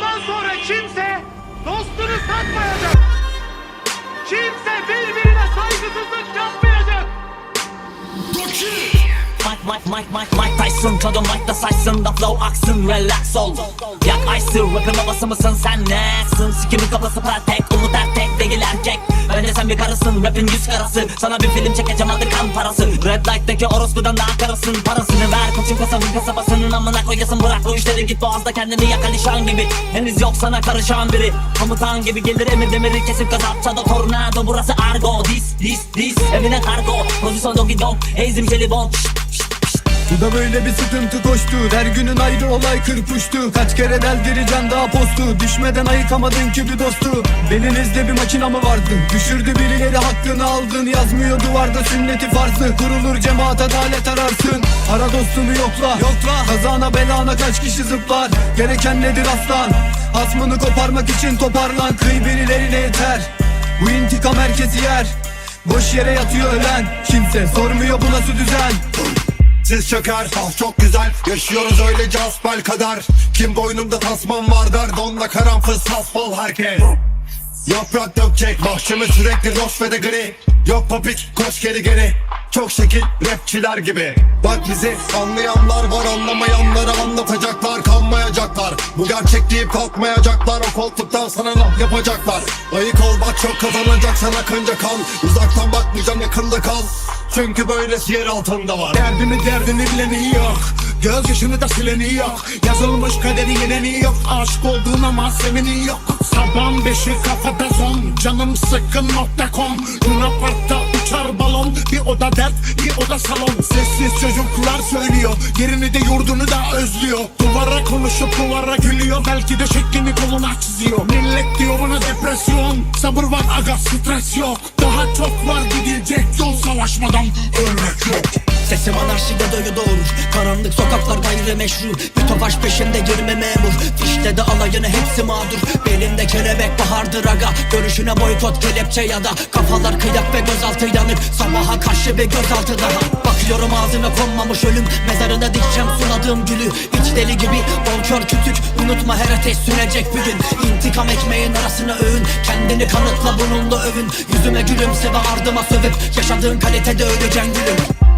Bundan sonra kimse dostunu satmayacak. Kimse birbirine saygısızlık yapmayacak. Mike Mike Mike Mike Mike Tyson Tadı Mike'da saysın da flow aksın relax ol Yak ice rapin babası mısın sen nesin Sikimin kafası tek umut ertek değil erkek Bence sen bir karısın rapin yüz karası. Sana bir film çekeceğim adı kan parası. Red light'taki orospudan daha karısın Parasını ver. Koçun kasabın kasabasının amına koyasın Bırak bu işleri. Git boğazda kendini yak Alişan gibi. Henüz yok sana karışan biri. Komutan gibi gelir emir demiri kesip kasapçada tornado. Burası argo dis dis dis. Evine kargo Pozisyon doggy dog ezim jelibon Bu da böyle bir sıkıntı koştu. Her günün ayrı olay kırpıştı Kaç kere deldireceğim daha postu. Düşmeden ayıkamadın ki bir dostu. Belinizde bir makina mı vardı? Düşürdü birileri hakkını aldın. Yazmıyor duvarda sünneti farzı. Kurulur cemaat adalet ararsın. Ara dostunu yokla Yokla. Kazana belana kaç kişi zıplar? Gereken nedir aslan? Asmını koparmak için toparlan. Kıy birilerine yeter. Bu intikam herkesi yer. Boş yere yatıyor ölen. Kimse sormuyor bu nasıl düzen Siz çöker, ah çok güzel. Yaşıyoruz öylece asbel kadar. Kim boynumda tasman var der Donla karanfil sasbol herkes. Yaprak dökecek Bahçemi sürekli loş ve de gri. Yok papik koş geri geri. Çok şekil rapçiler gibi. Bak bizi anlayanlar var Anlamayanları anlatacaklar. Kanmayacaklar. Bu gerçek deyip kalkmayacaklar. O koltuktan sana laf yapacaklar. Ayık ol çok kazanacaksan akınca kan Uzaktan bakmayacağım yakında kal. Çünkü böylesi yer altında var. Derdini derdini bileni yok. Göz yaşını da sileni yok. Yazılmış kaderi yeneni yok. Aşık olduğun ama seveni yok. Sabah beşi kafada son. Canım sıkkın nokta com. Luna Park'ta uçar balon. Bir oda dert bir oda salon. Sessiz çocuklar söylüyor. Yerini de yurdunu da özlüyor Konuşup duvara gülüyor. Belki de şeklini koluna çiziyor. Millet diyor bana depresyon. Sabır var aga stres yok. Daha çok var gidilecek yol savaşmadan. Ölmek yok Sesim anarşide doyu doğurur. Karanlık sokaklar gayrimeşru Bir topaş peşinde girme memur. Fişte de alayını hepsi mağdur. Belinde kelebek bahardır aga. Görüşüne boykot kelepçe ya da Kafalar kıyak ve gözaltı yanık. Sabaha karşı bir gözaltı daha. Bakıyorum ağzıma konmamış ölüm. Mezarına dikeceğim suladığım gülü. İç deli gibi bonkör kütük. Unutma her ateş sünecek bir gün. İntikam ekmeğin arasına öğün. Kendini kanıtla bununla övün. Yüzüme gülümse ve ardıma sövüp Yaşadığın kalitede öleceksin gülüm